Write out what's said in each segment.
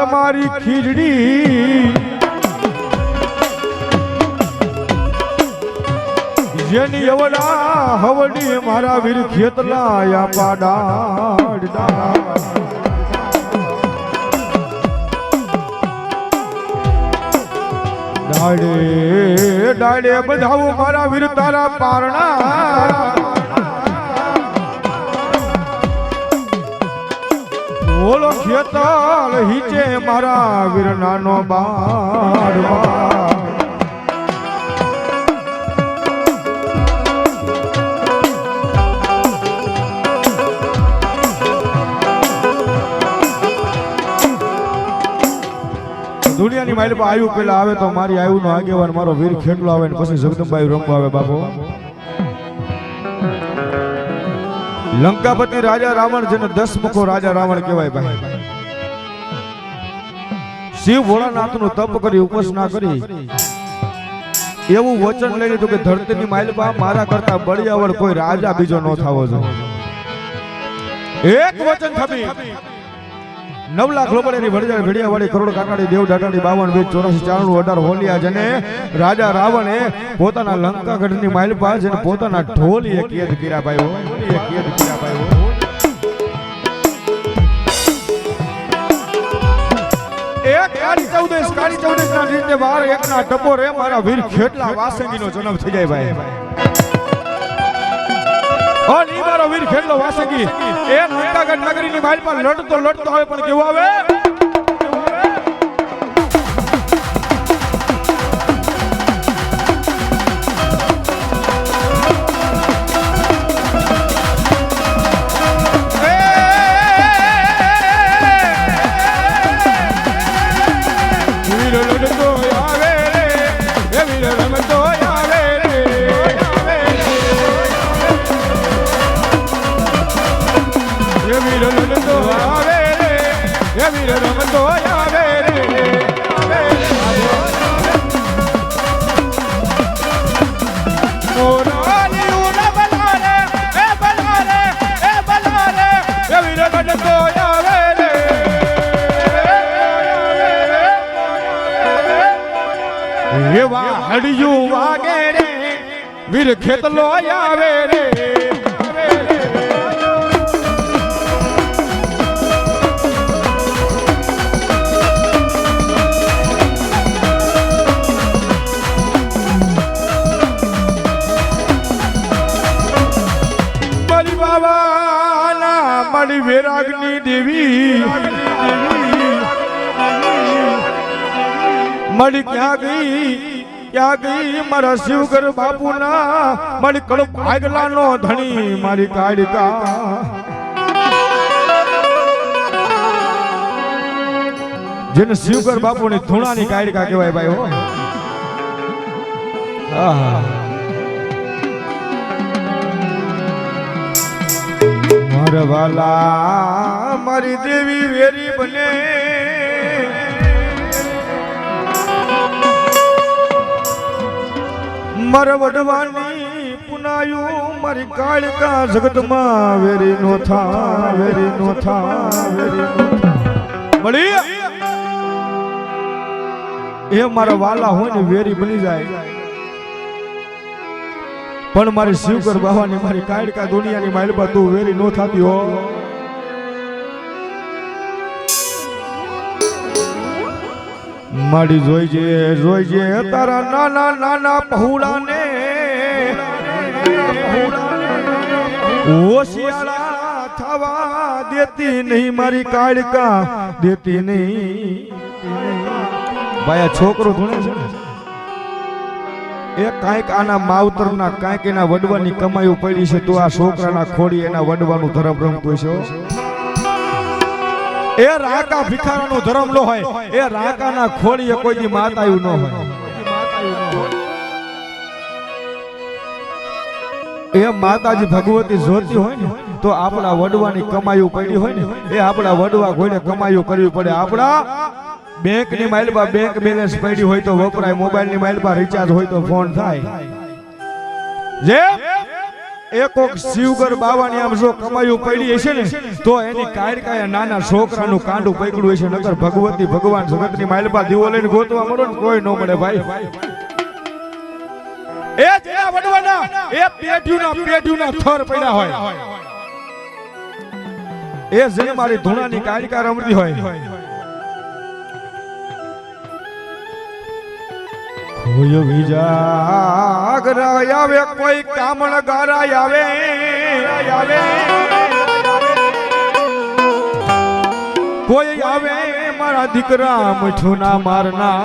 તમારી ખીજડી. જેની અવડા હવડી મારા વીર ખેતલાયા ડાળ ડાડે ડાળે બધાવું મારા વીર તારા પારણા. બોલો ખેતલ હિચે મારા વીર નાનો બાળ બાળ. દુનિયાની માઇલ પર આવ્યું પેલા આવે તો મારી આવ્યું નો આગેવાન મારો વીર ખેડલો આવે ને પછી જગદંબાઈ રમવા આવે બાપો લંકાપતિ રાજા રાવણ જેને દસ મુખો રાજા રાવણ કહેવાય ભાઈ. શિવ ભોળાનાથનું તપ કરી ઉપાસના કરી. એવું વચન લઈ લીધું કે ધરતીની માઇલબા મારા કરતા બળિયાવળ કોઈ રાજા બીજો ન થવો જોઈએ એક વચન થપી. નવ લાખ લોબડેની ભડિયા ભેડિયાવાળી કરોડ કાકાડી દેવ ડાટાડી બાવન વીસ ચોરાસી ચારણું અઢાર હોલિયા જેને રાજા રાવણે પોતાના લંકાગઢની માઇલ પાસે જેને પોતાના ઢોલીએ કેદ કર્યા ભાઈ એક કાળી ચૌદશ કાળી ચૌદશ ના બાર એક ના ટપો મારા વીર ખેટલા વાસંગી નો જન્મ થઈ ભાઈ. ઓ ની મારો વીર ખેટલો વાસંગી. એ લંકાગઢ નગરી ની પર લડતો લડતો આવે, પણ કેવું આવે? હડિયું વાગે રે વીર ખેતલો આવે રે. મારી વેરાગની દેવી. મળી ક્યાં ગઈ? ક્યાં ગઈ મારા શિવગર બાપુના કડક કડપ આગલાનો ધણી મારી કાળિકા. જેને શિવગર બાપુની ધૂણાની કાળિકા કહેવાય ભાઈ હો. આહા. મારી દેવી વેરી બને. મારા વડવાની પુનાયું, મારી કાળકા જગતમાં વેરી નો થા, વેરી નો થા, વેરી નો મળી એ મારા વાલા હોય ને વેરી બની જાય. પણ મારી શિવકર બાવાની મારી કાળકા દુનિયાની માઇલબા તું વેરી નો થાતી હો. માડી જોઈજે જોઈજે તારા નાના નાના પહુડાને હોશિયાળા થવા દેતી નહીં મારી કાળકા, દેતી નહીં. ભાઈ, આ છોકરો ધૂણે છે ને. એ કાંઈક આના માવતરના, કાંઈક એના વડવાની કમાયું પડી છે, તો આ છોકરાના ખોડી એના વડવાનું ધર્મ રમતું છે. એ રાકા ભિખારાનો ધર્મ નો હોય, એ રાકાના ખોડીએ કોઈની આવ્યું ન હોય. એ માતાજી ભગવતી જોતી હોય ને, તો આપણા વડવાની કમાયું પડી હોય ને, એ આપણા વડવા ઘોડે કમાયું કરવી પડે. આપણા બેંકની માઇલમાં બેંક બેલેન્સ પડી હોય તો વપરાય મોબાઈલની માઇલમાં રિચાર્જ હોય તો ફોન થાય. જે એ કોક શિવગર બાવાની આમ જો કમાયું પડી હશે ને, તો એની કાયરકાએ નાના છોકરાનું કાંડું પકડ્યું હશે નગર ભગવતી ભગવાન જગતની માલપા દીવો લઈને ગોતવા મળો ને, કોઈ ન મળે ભાઈ. એ જેના વડવાના, એ પેઢીઓના પેઢીઓના થર પડ્યા હોય. એ જે મારી ધૂણાની કાયરકા રમતી હોય. કોઈ વિજાગર આવે, કોઈ કામણ ગારાય આવે આવે. કોઈ આવે મારા દીકરા મીઠું મારના!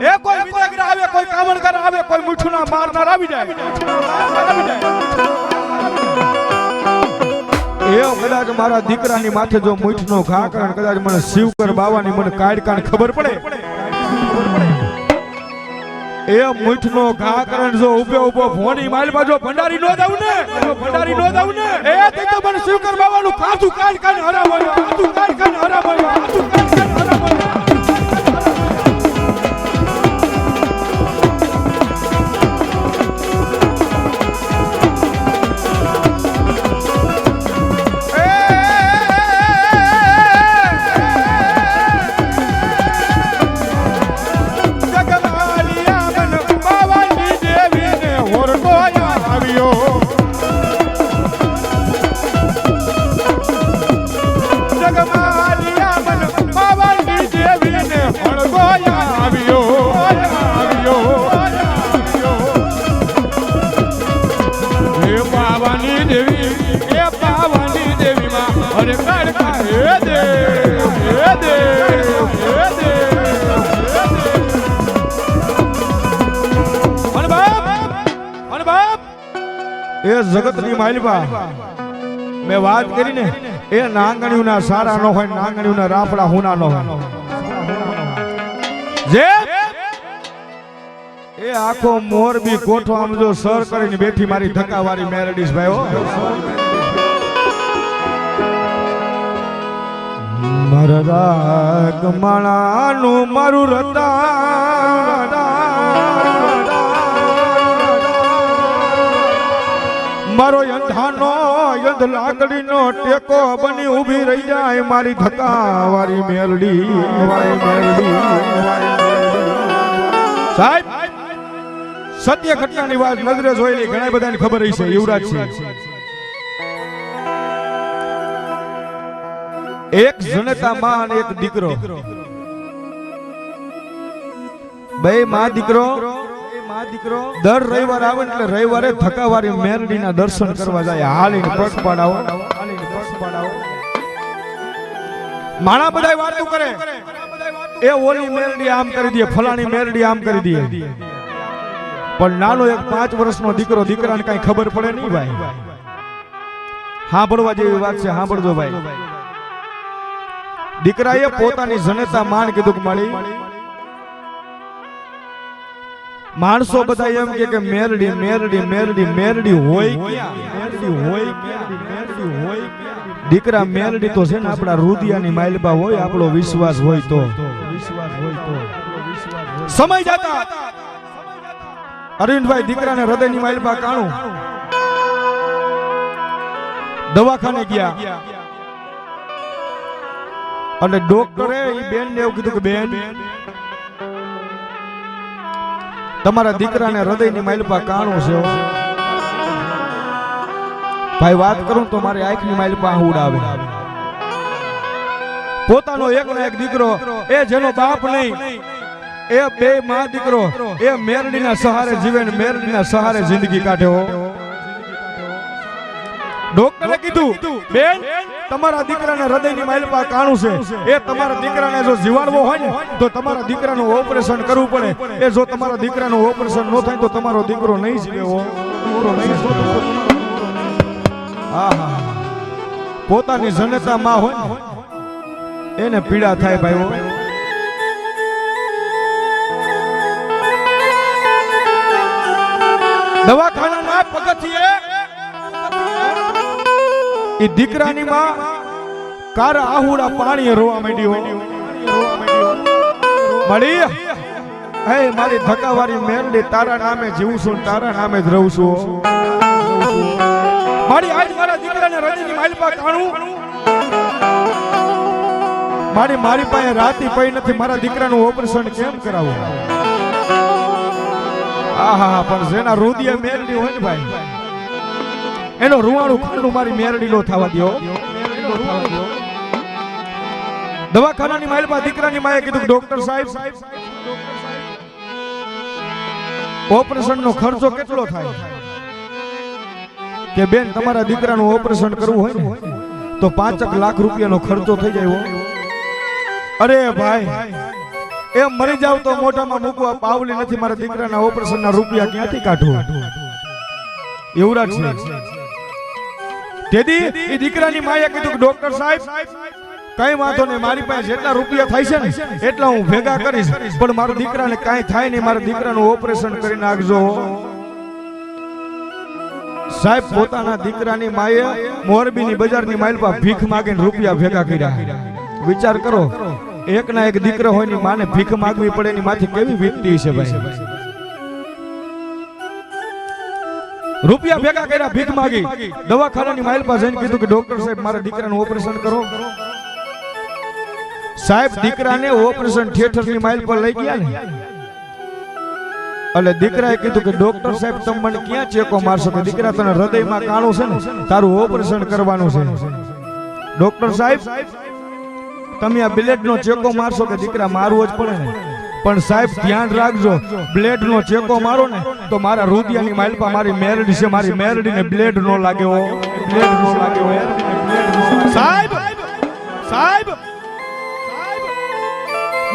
એ કોઈ વિજાગર આવે, કોઈ કામણ ગારા આવે, કોઈ મીઠું ના મારનાર આવી જાય આવી જાય. કદાચ મારા દીકરાની માથે જો મૂઠનો ઘા કરે કદાચ મને શિવકર બાવાની મને કાઢ ખબર પડે. એ મૂઠનો ઘા કરે જો ઊભો ઊભો ફોની માલમાં જો ભંડારી નો દઉં ને ભંડારી નો દઉં ને, એ તે તો મને શિવકર બાવાનું કાઠું કાઢ કાઢ હરાવાયું કાઠું કાઢ કાઢ હરાવાયું કાઠું કાઢ કાઢ હરાવાયું. એ જગતની માલવા મેં વાત કરી ને એ નાંગણીઓના સારા નો હોય, નાંગણીઓના રાફડા હુના નો હોય. એ આખો મોરબી કોઠો આમ જો સર કરીને બેઠી મારી ધક્કાવાળી મેલડીસ ભાઈઓ. મારા રાગ મારું રતા મારો યંધાનો યંધ લાકડીનો ટેકો બની ઊભી રહી જાય મારી ધક્કાવાળી મેલડી વાળી સાહેબ સત્ય ઘટનાની વાત નજરે જોયેલી ઘણા બધાની ખબર રહી છે. યુવરાજ એક જનતા માં અને એક દીકરો. બે માં દીકરો દર રવિવાર આવે એટલે રવિવારે થકાવારી મેરડીના દર્શન કરવા જાય. હાલીને પગ પાડાવો. માણા બધા વાતો કરે. એ ઓલી મેરડી આમ કરી દે ફલાણી મેરડી આમ કરી દે. પણ નાનો એક પાંચ વર્ષનો દીકરો દીકરાને કઈ ખબર પડે નહીં ભાઈ. સાંભળવા જેવી વાત છે સાંભળજો ભાઈ. દીકરાએ પોતાની જનતા માન કીધું માળી માણસો બધા એમ કે મેરડી મેરડી મેરડી મેરડી હોય દીકરા મેરડી તો છે ને આપણા રુદિયાની માઇલબા હોય, આપણો વિશ્વાસ હોય તો. વિશ્વાસ હોય તો સમય જતા. અરવિંદભાઈ દીકરાને હૃદયની માઇલબા કાણું. દવાખાને ગયા. અને ડોક્ટરે એ બેન ને એવું કીધું કે, બેન તમારા દીકરાને હૃદયની માઇલપા કાણું છે ભાઈ, વાત કરું તો મારી આંખની માઇલપા ઉડાવે. પોતાનો એક ને એક દીકરો, એ જેનો બાપ નહીં, એ બે માં દીકરો, એ મેરડીના સહારે જીવે મેરડીના સહારે જિંદગી કાઢે હો. ડોક્ટરે કીધું. બેન તમારા દીકરાને હૃદયની માઇલપા કાણું છે. એ તમારા દીકરાને જો જીવાડવો હોય ને તો તમારા દીકરાનું ઓપરેશન કરવું પડે. એ જો તમારા દીકરાનું ઓપરેશન ન થાય તો તમારો દીકરો નહીં જીવે હો. આહા. પોતાની જનતા માં હોય એને પીડા થાય ભાઈ દવાખાના દવાખાનાના પગથિયે એ દીકરાની માં કાર આહુડા પાણી રોવા માંડ્યો. મળી હે, મારી ધકાવાળી મેરડી તારા નામે જીવું છું, તારા નામે જ રહું છું. મારી આજ મારા દીકરાને રજની માલપા કાણું મારી મારી પાસે રાતી પઈ નથી, મારા દીકરાનું ઓપરેશન કેમ કરાવું? આહા પણ જેના રુદિયા મેરડી હોય ને ભાઈ એનો રૂવાણું ખાંડું મારી મેરડી નો થવા દ્યો. દવાખાનાની માઇલમાં દીકરાની માએ કીધું ડોક્ટર સાહેબ ઓપરેશન નો ખર્ચો કેટલો થાય? કે બેન, તમારા દીકરાનું ઓપરેશન કરવું હોય ને, તો પાંચક લાખ રૂપિયાનો ખર્ચો થઈ જાય અરે ભાઈ એ મરી જાવ તો મોઢામાં મૂકવા પાવલી નથી મારા દીકરાના ઓપરેશનના રૂપિયા ક્યાંથી કાઢવું યુવરાજ છે તેથી એ દીકરાની માએ કીધું કે, ડોક્ટર સાહેબ, કઈ વાંધો નહીં, મારી પાસે જેટલા રૂપિયા થાય છે ને, એટલા હું ભેગા કરીશ. પણ મારા દીકરાને કાંઈ થાય નહીં, મારા દીકરાનું ઓપરેશન કરી નાખજો. સાહેબ, પોતાના દીકરાની માએ મોરબીની બજારની માઇલ પર ભીખ માગીને રૂપિયા ભેગા કર્યા. વિચાર કરો એક ના એક દીકરો હોયની માને ભીખ માગવી પડે એની માથે કેવી વીતતી છે ભાઈ? રૂપિયા ભેગા કર્યા, ભીખ માગી. દવાખાનાની માઇલ પાસે કીધું કે, ડોક્ટર સાહેબ, મારા દીકરાનું ઓપરેશન કરો. સાહેબ, દીકરાને ઓપરેશન થિયેટરની માઇલ પર લઈ ગયા ને. એટલે દીકરાએ કીધું કે, ડોક્ટર સાહેબ, તમે મને ક્યાં ચેકો મારશો કે દીકરા તને હૃદયમાં કાણું છે ને? તારું ઓપરેશન કરવાનું છે. ડોક્ટર સાહેબ, તમે આ નો ચેકો મારશો કે દીકરા મારવો જ પડે ને? પણ સાહેબ, ધ્યાન રાખજો. બ્લેડ નો ચેકો મારો ને, તો મારા રુદિયાની માલપા મારી મેરડી છે, મારી મેરડી ને બ્લેડ નો લાગે હો. બ્લેડ નો હો. સાહેબ સાહેબ,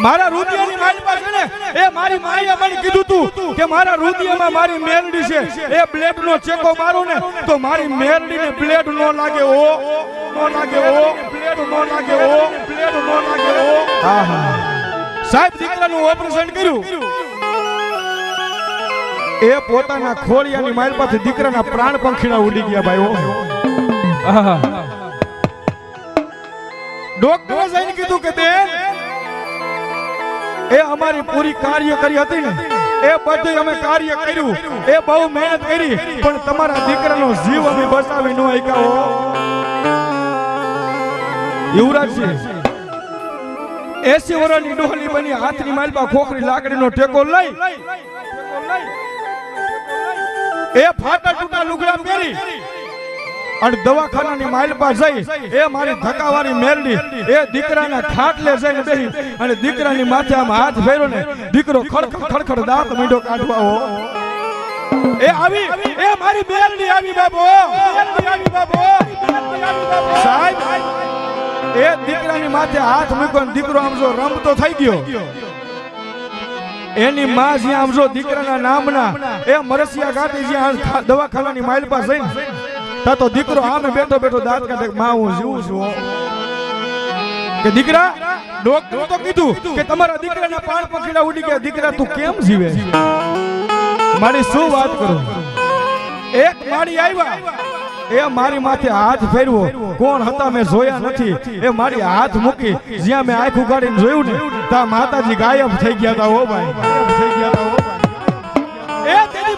મારા રુદિયાની માલિપા ને, એ મારી માએ મને કીધું તું કે મારા રુદિયામાં મારી મેરડી છે, એ બ્લેડ નો ચેકો મારો ને, તો મારી મેરડી ને બ્લેડ નો લાગે ઓ નો ઓ બ્લેડ નો લાગે ઓ બ્લેડ નો ઓ આહા સાહેબ દીકરાનું ઓપરેશન કર્યું. એ પોતાના ખોળિયાની માઇલ પાથી દીકરાના પ્રાણ પંખીડા ઉડી ગયા ભાઈ ડોક્ટરે જઈને કીધું કે બેન એ અમારી પૂરી કાર્ય કરી હતી ને એ બધું અમે કાર્ય કર્યું. એ બહુ મહેનત કરી પણ તમારા દીકરાનો જીવ અમે બચાવી ન શક્યા હો. યુવરાજજી એસી વર્ષની ડોહલી બની, હાથની માલમાં ખોખરી લાકડીનો ટેકો લઈ. એ ફાટા ટૂટા લુગડા પહેરી. અને દવાખાનાની માઇલ પર જઈ, એ મારી ધકાવાળી મેરડી, એ દીકરાના ખાટલે જઈને બેહી. અને દીકરાની માથે હાથ ફેરો ને, દીકરો ખડખડ ખડખડ દાંત મીંડો કાઢવા હો એ આવી, એ મારી મેરડી આવી બાબો આવી બાબો. સાહેબ એ દીકરાની માથે હાથ મૂક્યો દીકરો આમ રમતો થઈ ગયો. એની માં જ્યાં આમ દીકરાના નામના, એ મરસિયા ગાતી જ્યાં દવાખાનાની માઇલ જઈને તા તો દીકરો આમે બેઠો બેઠો દાંત કાઢે માં, હું જીવું છું. કે દીકરા, ડોક્ટર તો કીધું કે તમારા દીકરાના પાણ પકડા ઉડી ગયા. દીકરા, તું કેમ જીવે? મારી શું વાત કરું? એક માળી આવ્યા. એ મારી માથે હાથ ફેરવો. કોણ હતા મેં જોયા નથી. એ મારી હાથ મૂકી. જ્યાં મેં આંખ ઉગાડીને જોયું ને, ત્યાં માતાજી ગાયબ થઈ ગયા હતા હો ભાઈ. થઈ ગયા હતા એ તેની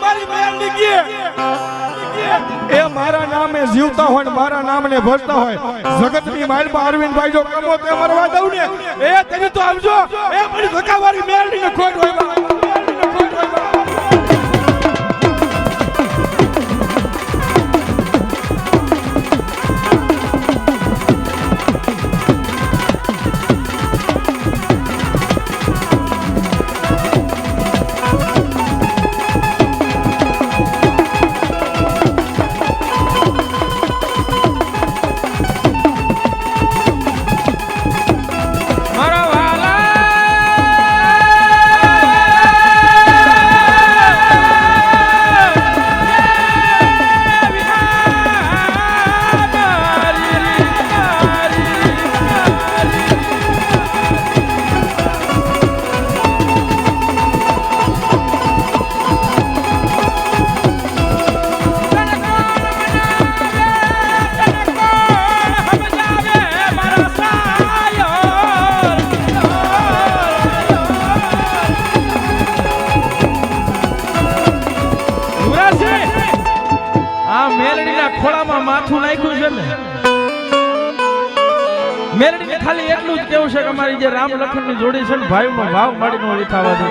મારી નામે જીવતા હોય ને મારા નામને ભજતા હોય. જગતની માલપા અરવિંદભાઈ જો કમો, તે મરવા દઉં ને. એ તેની તો આવજો. એ મારી ધકાવારી મેળવીને ખોટ હોય. અમારી જે રામ લખનની જોડી છે ને ભાઈ નો ભાવ માડીનો વિખાવા દે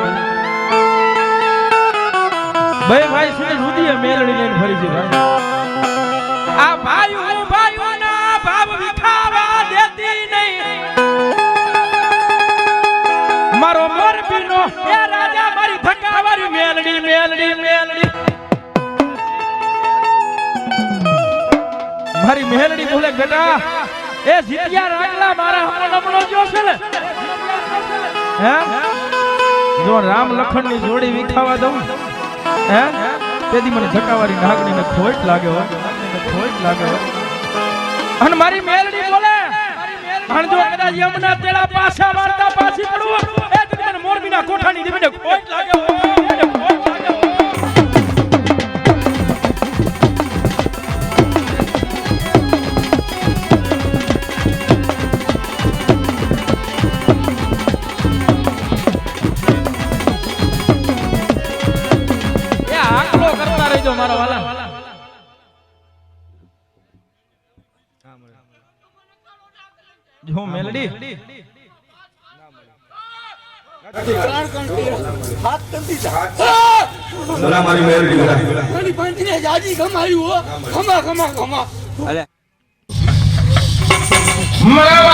ભાઈ ભાઈ છે સુધી રુદીએ લઈને ફરી છે ભાઈ. આ ભાઈઓ ભાઈઓના ભાવ વિખાવા દેતી નહીં. મારો મોરબીનો એ રાજા, મારી થકાવારી મેલડી મેલડી મેલડી. મારી મેલડી બોલે, બેટા, એ જીતિયા રાગલા મારા હમણાં નમણો જો છે ને હે? જો રામ લખનની જોડી વિખાવા દઉં, હે? તેથી મને ધકાવારી નાગણી ને ખોટ લાગે હોય ખોટ લાગે હોય અને મારી મેલડી બોલે, અને જો કદાચ યમુના તેડા પાછા મારતા પાછી પડું, એ તો મને મોરબીના કોઠાની દેવીને ખોટ લાગે હો. ભલા મારી મેરડી ભલા મારી પાંચને જાજી કમાયું હો. ખમા ખમા ખમા. મારા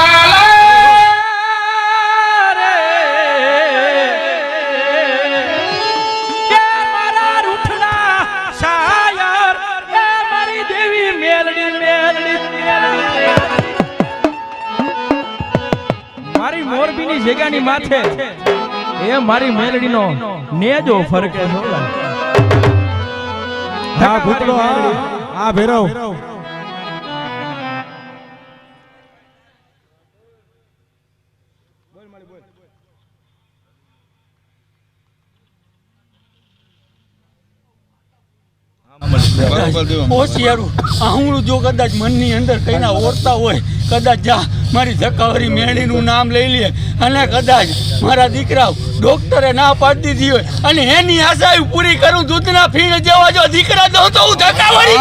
રે કે મારા રૂઠના શાયર એ મારી મેલડી મેલડી મેલડી મોરબીની જગ્યાની માથે એ મારી મેલડીનો નેજો ફરકે છે હા ભૂતળો હા. હા ભેરવ. હોશિયારું હું જો કદાચ મનની અંદર કંઈના ઓરતા હોય કદાચ જા મારી ધક્કાવારી મેળીનું નામ લઈ લે અને કદાચ મારા દીકરા ડોક્ટરે ના પાડી દીધી હોય અને એની આશા પૂરી કરું દૂધના ફીણ જેવા જો દીકરા દઉં તો હું ધકાવરી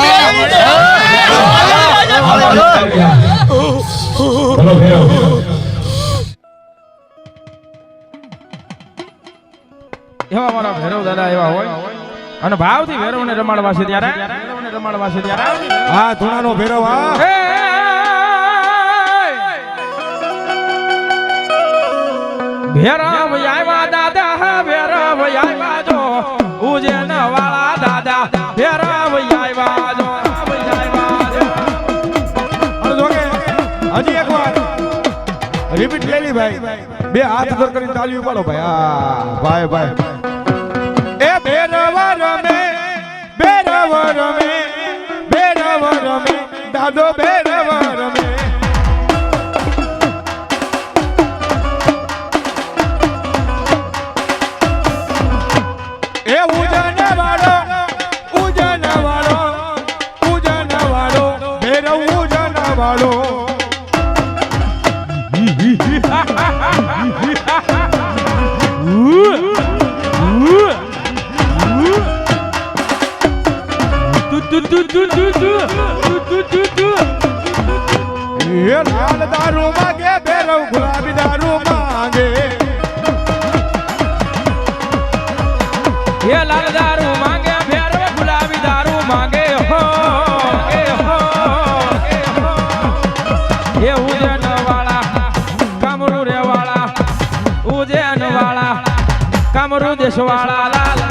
એવા મારા ભૈરવ દાદા એવા હોય. અને ભાવથી ને રમાડવા છે ત્યારે? ભૈરવને રમાડવા છે ત્યારે હા ધૂણાનો ભેરવ! ભૈરવ આવ્યા દાદા ભેરવ આવ્યા જો. ઉજેન વાળા દાદા ભેરવ આવ્યા જો. હજી એક વાર રિપીટ લેલી ભાઈ. બે હાથ ઉપર કરીને તાલી ઉપાડો ભાઈ. હા ભાઈ ભાઈ. રમે કામરૂ દેશવાળા લાલ.